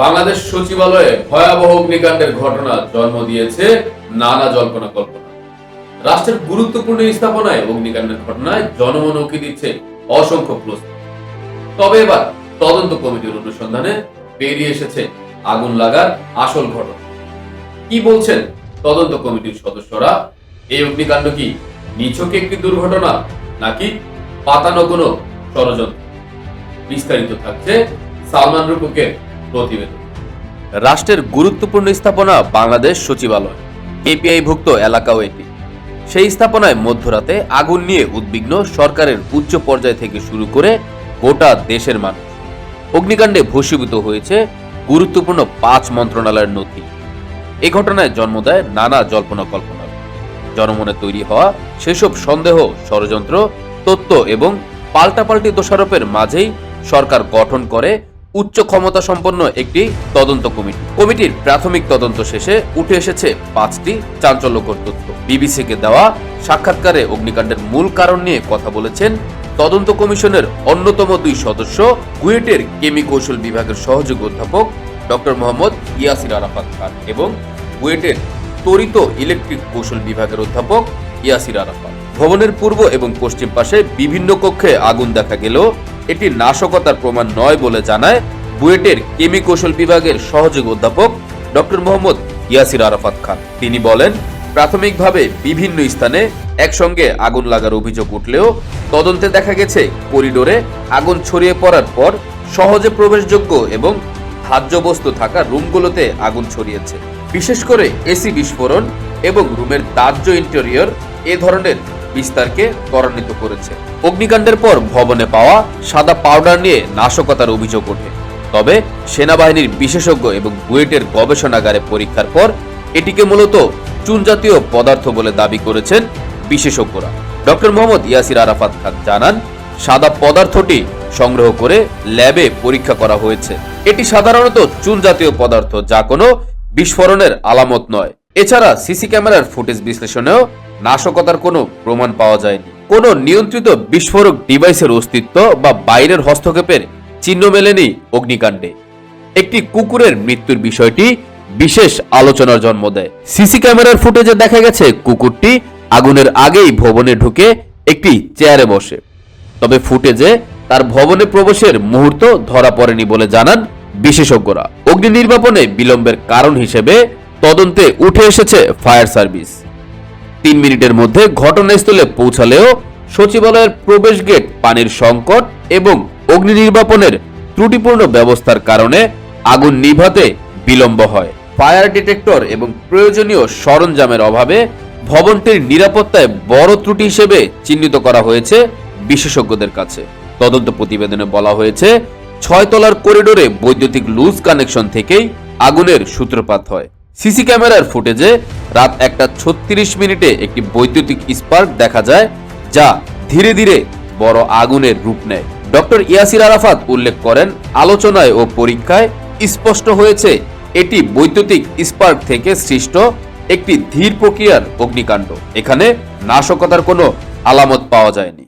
বাংলাদেশ সচিবালয়ে ভয়াবহ অগ্নিকাণ্ডের ঘটনা জন্ম দিয়েছে নানা জল্পনা কল্পনা। রাষ্ট্রের গুরুত্বপূর্ণ স্থাপনায় অগ্নিকাণ্ডের ঘটনায় জনমন উকি দিচ্ছে অসংখ্য প্রশ্ন। তবে এবার তদন্ত কমিটির অনুসন্ধানে বেরিয়ে এসেছে আগুন লাগার আসল ঘটনা। কি বলছেন তদন্ত কমিটির সদস্যরা? এই অগ্নিকাণ্ড কি নিছক একটি দুর্ঘটনা নাকি পাতানো কোনো ষড়যন্ত্র? বিস্তারিত থাকছে সালমান রূপকের প্রতিবেদন। রাষ্ট্রের গুরুত্বপূর্ণ স্থাপনা বাংলাদেশ সচিবালয় এপিআই ভুক্ত এলাকাও এটি। সেই স্থাপনায় মধ্যরাতে আগুন নিয়ে উদ্বিগ্ন সরকারের উচ্চ পর্যায় থেকে শুরু করে গোটা দেশের মানুষ। অগ্নিকাণ্ডে ভস্মীভূত হয়েছে গুরুত্বপূর্ণ পাঁচ মন্ত্রণালয়ের নথি। এ ঘটনায় জন্ম দেয় নানা জল্পনা কল্পনা। জনমনে তৈরি হওয়া সেসব সন্দেহ, ষড়যন্ত্র, তথ্য এবং পাল্টাপাল্টি দোষারোপের মাঝেই সরকার গঠন করে উচ্চ ক্ষমতা সম্পন্ন একটি তদন্ত কমিটি। কমিটির প্রাথমিক তদন্ত শেষে উঠে এসেছে পাঁচটি চাঞ্চল্যকর তথ্য। বিবিসিকে দেওয়া সাক্ষাৎকারে অগ্নিকাণ্ডের মূল কারণ নিয়ে কথা বলেছেন তদন্ত কমিশনের অন্যতম দুই সদস্য কুয়েটের কেমি কৌশল বিভাগের সহযোগী অধ্যাপক ডক্টর মোহাম্মদ ইয়াসির আরাফাত খান এবং বুয়েটের তরিত ইলেকট্রিক কৌশল বিভাগের অধ্যাপক ইয়াসির আরাফাত। ভবনের পূর্ব এবং পশ্চিম পাশে বিভিন্ন কক্ষে আগুন দেখা গেলেও এটি নাশকতার প্রমাণ নয় বলে জানায় বুয়েটের কেমি কৌশল বিভাগের সহযোগী অধ্যাপক ডক্টর মোহাম্মদ ইয়াসির আরাফাত খান। তিনি বলেন, প্রাথমিকভাবে বিভিন্ন স্থানে একসঙ্গে আগুন লাগার অভিযোগ উঠলেও তদন্তে দেখা গেছে, করিডোরে আগুন ছড়িয়ে পড়ার পর সহজে প্রবেশযোগ্য এবং বস্তু থাকা রুমগুলোতে আগুন ছড়িয়েছে। বিশেষ করে এসি বিস্ফোরণ এবং রুমের দাহ্য ইন্টেরিয়র এ ধরনের বিস্তারকে ত্বরান্বিত করেছে। অগ্নিকাণ্ডের পর ভবনে পাওয়া সাদা পাউডার নিয়ে নাশকতার অভিযোগ ওঠে। তবে সেনাবাহিনীর বিশেষজ্ঞ এবং বুয়েটের গবেষণাগারে পরীক্ষার পর এটিকে মূলত চুনজাতীয় পদার্থ বলে দাবি করেছেন বিশেষজ্ঞরা। ডক্টর মোহাম্মদ ইয়াসির আরাফাত খান জানান, সাদা পদার্থটি সংগ্রহ করে ল্যাবে পরীক্ষা করা হয়েছে। এটি সাধারণত চুন জাতীয় পদার্থ, যা কোনো বিস্ফোরণের আলামত নয়। এছাড়া সিসি ক্যামেরার ফুটেজ বিশ্লেষণেও নাশকতার কোনো প্রমাণ পাওয়া যায়নি। কোনো নিয়ন্ত্রিত বিস্ফোরক ডিভাইসের অস্তিত্ব বা বাইরের হস্তক্ষেপের চিহ্ন মেলেনি অগ্নিকাণ্ডে। একটি কুকুরের মৃত্যুর বিষয়টি বিশেষ আলোচনার জন্ম দেয়। সিসি ক্যামেরার ফুটেজে দেখা গেছে, কুকুরটি আগুনের আগেই ভবনে ঢুকে একটি চেয়ারে বসে। তবে ফুটেজে তার ভবনে প্রবেশের মুহূর্ত ধরা পড়েনি বলে জানান বিশেষজ্ঞরা। অগ্নি নির্বাপনে বিলম্বের কারণ হিসেবে তদন্তে উঠে এসেছে ফায়ার সার্ভিস। তিন মিনিটের মধ্যে ঘটনাস্থলে পৌঁছালেও সচিবালয়ের প্রবেশ গেট, পানির সংকট এবং অগ্নি নির্বাপনের ত্রুটিপূর্ণ ব্যবস্থার কারণে আগুন নিভাতে বিলম্ব হয়। ফায়ার ডিটেক্টর এবং প্রয়োজনীয় সরঞ্জামের অভাবে ভবনটির নিরাপত্তায় বড় ত্রুটি হিসেবে চিহ্নিত করা হয়েছে বিশেষজ্ঞদের কাছে। তদন্ত প্রতিবেদনে বলা হয়েছে ছয় তলার করিডোরে বৈদ্যুতিক লুজ কানেকশন থেকেই আগুনের সূত্রপাত হয়। সিসি ক্যামেরার ফুটেজে রাত একটা ছত্রিশ মিনিটে একটি বৈদ্যুতিক স্পার্ক দেখা যায়, যা ধীরে ধীরে বড় আগুনের রূপ নেয়। ডক্টর ইয়াসির আরাফাত উল্লেখ করেন, আলোচনায় ও পরীক্ষায় স্পষ্ট হয়েছে, এটি বৈদ্যুতিক স্পার্ক থেকে সৃষ্ট একটি ধীর প্রক্রিয়ার অগ্নিকাণ্ড। এখানে নাশকতার কোনো আলামত পাওয়া যায়নি।